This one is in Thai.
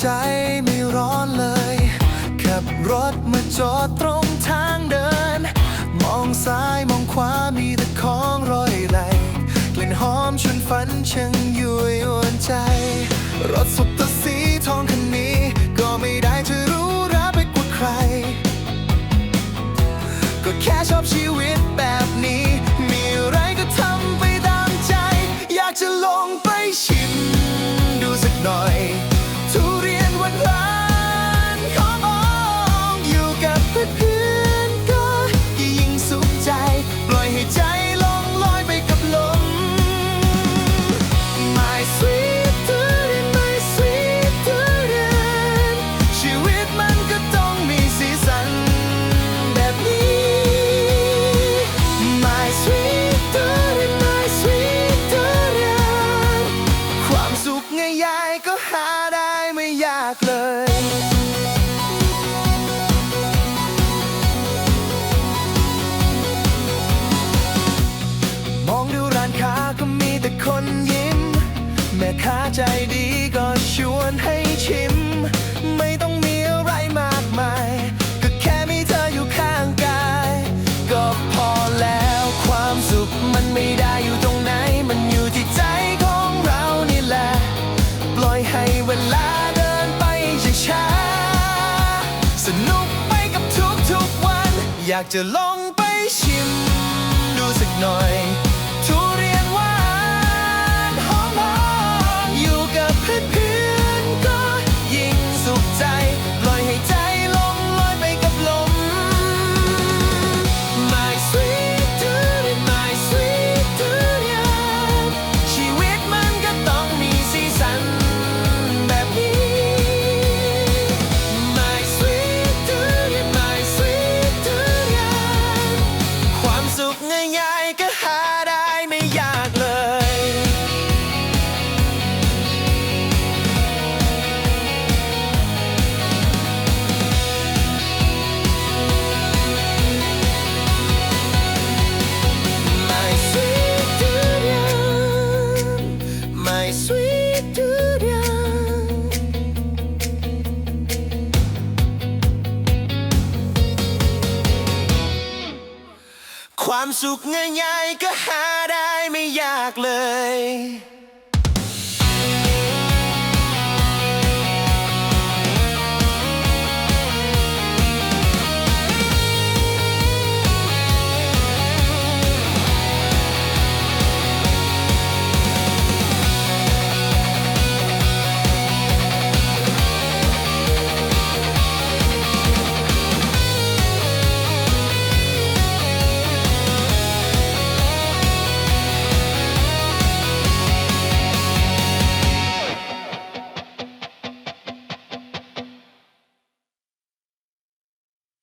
ใจไม่ร้อนเลย ขับรถมาจอดตรงทางเดิน มองซ้ายมองขวามีแต่ของรอยไหลกลิ่นหอมชวนฝันช่างยั่วยวนใจ รถสุ อยากจะลองไปชิมดูสักหน่อย ยายก็หา ความสุขง่ายๆก็หาได้ไม่ยากเลย